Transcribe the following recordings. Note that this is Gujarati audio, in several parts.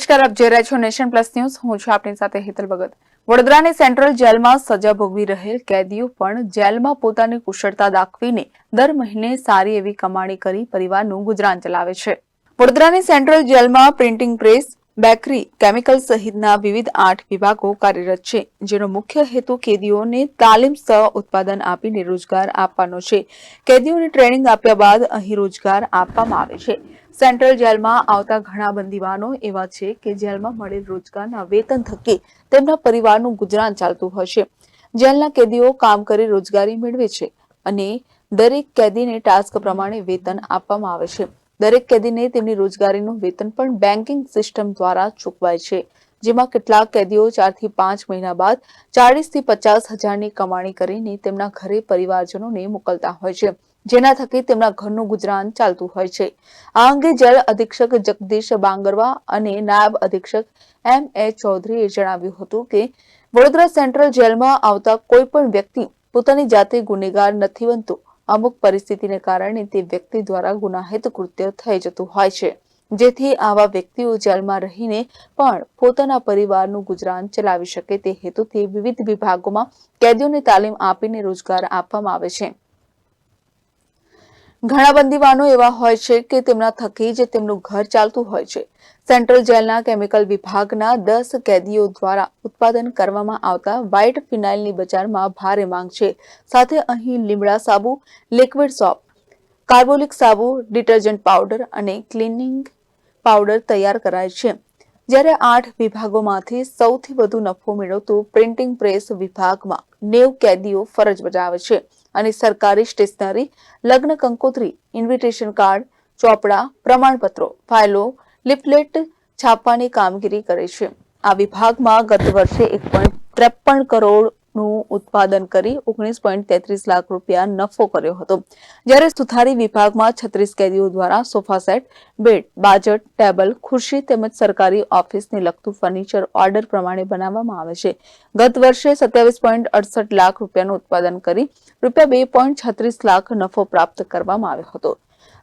નમસ્કાર, આપ જોઈ રહ્યા છો નેશન પ્લસ ન્યૂઝ. હું છું આપની સાથે હેતલ ભગત. વડોદરાની સેન્ટ્રલ જેલમાં સજા ભોગવી રહેલ કેદીઓ પણ જેલમાં પોતાની કુશળતા દાખવીને દર મહિને સારી એવી કમાણી કરી પરિવારનું ગુજરાન ચલાવે છે. વડોદરાની સેન્ટ્રલ જેલમાં પ્રિન્ટિંગ પ્રેસ, બેકરી, કેમિકલ સહિતના વિવિધ આઠ વિભાગો કાર્યરત છે, જેનો મુખ્ય હેતુ કેદીઓને તાલીમ સહ ઉત્પાદન આપીને રોજગાર આપવાનો છે. કેદીઓને ટ્રેનિંગ આપ્યા બાદ અહીં રોજગાર આપવામાં આવે છે. સેન્ટ્રલ જેલમાં આવતા ઘણા બંદીવાનો એવા છે કે જેલમાં મળેલ રોજગારના વેતન થકી તેમના પરિવારનું ગુજરાન ચાલતું છે જેલના કેદીઓ કામ કરી રોજગારી મેળવે છે અને દરેક કેદીને ટાસ્ક પ્રમાણે વેતન આપવામાં આવે છે. દરેક કેદીને તેમની રોજગારીનું વેતન પણ બેન્કિંગ સિસ્ટમ દ્વારા ચૂકવાય છે, જેમાં કેટલાક કેદીઓ ચારથી પાંચ મહિના બાદ ચાળીસથી પચાસ હજારની કમાણી કરીને તેમના ઘરે પરિવારજનોને મોકલતા હોય છે. જેના થકી તેમના ઘરનું ગુજરાન ચાલતું હોય છે. આ અંગે જેલ અધિક્ષક જગદીશ બાંગરવા અને નાયબ અધિક્ષક એમ એ ચૌધરીએ જણાવ્યું હતું કે, વડોદરા સેન્ટ્રલ જેલમાં આવતા કોઈ પણ વ્યક્તિ પોતાની જાતે ગુનેગાર નથી બનતો. અમુક પરિસ્થિતિને કારણે તે વ્યક્તિ દ્વારા ગુનાહિત કૃત્ય થઈ જતું હોય છે. જેથી આવા વ્યક્તિઓ જેલમાં રહીને પણ પોતાના પરિવારનું ગુજરાન ચલાવી શકે તે હેતુથી વિવિધ વિભાગોમાં કેદીઓને તાલીમ આપીને રોજગાર આપવામાં આવે છે. ઘણા બંદીવાનો એવા હોય છે કે તેમના થકી જ તેમનું ઘર ચાલતું હોય છે. સેન્ટ્રલ જેલના કેમિકલ વિભાગના દસ કેદીઓ દ્વારા ઉત્પાદન કરવામાં આવતા વ્હાઇટ ફિનાઇલની બજારમાં ભારે માંગ છે. સાથે અહીં લીમડા સાબુ, લિક્વિડ સોપ, કાર્બોલિક સાબુ, ડિટર્જન્ટ પાવડર અને ક્લિનિંગ પાવડર તૈયાર કરાય છે. જ્યારે આઠ વિભાગોમાંથી સૌથી વધુ નફો મેળવતું પ્રિન્ટિંગ પ્રેસ વિભાગમાં નેવ કેદીઓ ફરજ બજાવે છે. અને સરકારી સ્ટેશનરી, લગ્ન કંકોત્રી ઇન્વિટેશન કાર્ડ ચોપડા, પ્રમાણપત્રો, ફાઇલો લિફલેટ છાપવાની કામગીરી કરે છે. આ વિભાગમાં ગત વર્ષે એક પોઈન્ટ ત્રેપન કરોડનું ઉત્પાદન કરી ઓગણીસ પોઈન્ટ તેત્રીસ લાખ રૂપિયા નફો કર્યો હતો. જ્યારે સુથારી વિભાગમાં છત્રીસ કેદીઓ દ્વારા સોફા સેટ, બેડ, બાજટ, ટેબલ, ખુરશી તેમજ સરકારી ઓફિસને લગતું ફર્નિચર ઓર્ડર પ્રમાણે બનાવવામાં આવે છે. ગત વર્ષે સત્યાવીસ પોઈન્ટ અડસઠ લાખ રૂપિયાનું ઉત્પાદન કરી રૂપિયા બે પોઈન્ટ છત્રીસ લાખ નફો પ્રાપ્ત કરવામાં આવ્યો હતો.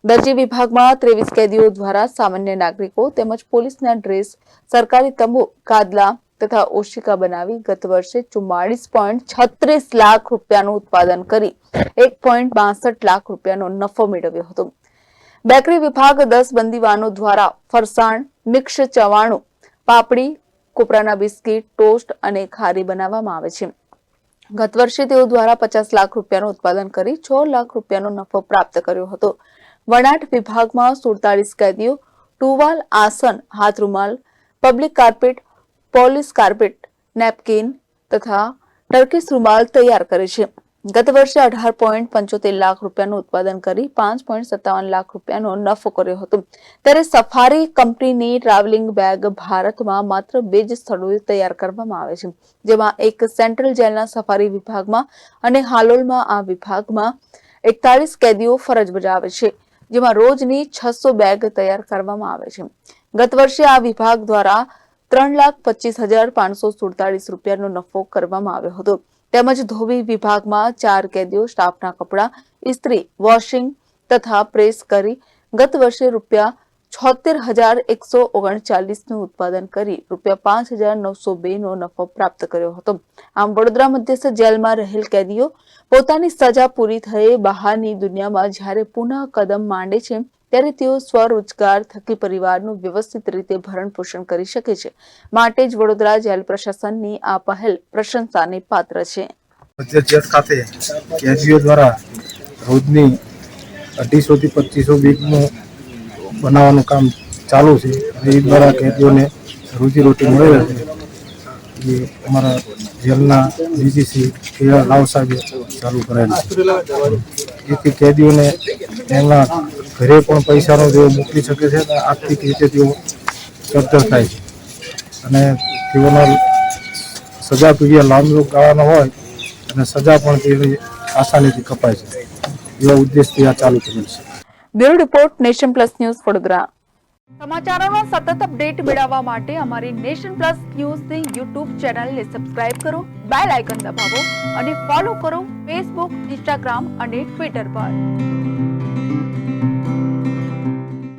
દરજી વિભાગમાં ત્રેવીસ કેદીઓ દ્વારા સામાન્ય નાગરિકો તેમજ પોલીસના ડ્રેસ, સરકારી તંબુ ગાદલા તથા ઓશિકા બનાવી ગત વર્ષે ચુમ્માળીસ પોઈન્ટ છત્રીસ લાખ રૂપિયાનું ઉત્પાદન કરી એક પોઈન્ટ બાસઠ લાખ રૂપિયાનો નફો મેળવ્યો હતો. બેકરી વિભાગ દસ બંદીવાનો દ્વારા ફરસાણ, મિક્સ ચવાણું, પાપડી, કોપરાના બિસ્કીટ, ટોસ્ટ અને ખારી બનાવવામાં આવે છે. ગત વર્ષે તેઓ દ્વારા પચાસ લાખ રૂપિયાનું ઉત્પાદન કરી છ લાખ રૂપિયાનો નફો પ્રાપ્ત કર્યો હતો. વણાટ વિભાગમાં સુડતાલીસ કેદીઓ, ટુવાલ આસન હાથ રૂમાલ public carpet police carpet, napkin તથા ટર્કીશ રૂમાલ તૈયાર કરે છે. ગત વર્ષે અઢાર પોઈન્ટ પંચોતેર લાખ રૂપિયાનું ઉત્પાદન કરી પાંચ પોઈન્ટ સત્તાવન લાખ રૂપિયાનો નફો કર્યો હતો. ત્યારે સફારી કંપનીની ટ્રાવેલિંગ બેગ ભારતમાં માત્ર બે જ સ્થળોએ તૈયાર કરવામાં આવે છે, જેમાં એક સેન્ટ્રલ જેલના સફારી વિભાગમાં અને હાલોલમાં આ વિભાગમાં એકતાલીસ કેદીઓ ફરજ બજાવે છે, જેમાં રોજની છસો બેગ તૈયાર કરવામાં આવે છે. ગત વર્ષે આ વિભાગ દ્વારા ત્રણ લાખ પચીસ હજાર પાંચસો સુડતાલીસ રૂપિયાનો નફો કરવામાં આવ્યો હતો. તેમજ ધોબી વિભાગમાં ચાર કેદીઓ, સ્ટાફના કપડાં, ઇસ્ત્રી, વોશિંગ તથા પ્રેસ કરી ગત વર્ષે રૂપિયા છોતેર હજાર એકસો ઓગણચાલીસનું ઉત્પાદન કરી રૂપિયા પાંચ હજાર નવસો બેનો નફો પ્રાપ્ત કર્યો હતો. આમ વડોદરા મધ્યસ્થ જેલમાં રહેલ કેદીઓ પોતાની સજા પૂરી થઈ બહારની દુનિયામાં જ્યારે પુનઃ કદમ માંડે છે ત્યારે તેઓ સ્વરોજગાર, થકી પરિવારનું વ્યવસ્થિત રીતે ભરણ પોષણ કરી શકે છે. માટે જ વડોદરા જેલ પ્રશાસનની આ પહેલ પ્રશંસાને પાત્ર છે. ખાતે કેદીઓ દ્વારા રોજની અઢીસોથી પચીસો બેગનું બનાવવાનું કામ ચાલુ છે. એ દ્વારા કેદીઓને રોજીરોટી મળી રહે છે. એ અમારા જેલના ડીજીસી કે રાવ સાહેબે ચાલુ કરેલું છે. જેથી કેદીઓને એમના ઘરે પણ પૈસાનો તેઓ મોકલી શકે છે અને આર્થિક રીતે તેઓ સદ્ધર થાય છે. અને તેઓના સજા પીડિયા લાંબો ગાળાનો હોય અને સજા પણ તેની આસાનીથી કપાય છે. એવા ઉદ્દેશથી આ ચાલુ કર્યું છે. Bureau report Nation Plus News Vadodara. સમાચારોનો સતત અપડેટ મેળવવા માટે અમારી નેશન પ્લસ ન્યૂઝની યુટ્યુબ ચેનલને સબસ્ક્રાઇબ કરો બેલ આઇકન દબાવો અને ફોલો કરો ફેસબુક ઇન્સ્ટાગ્રામ અને ટ્વિટર પર.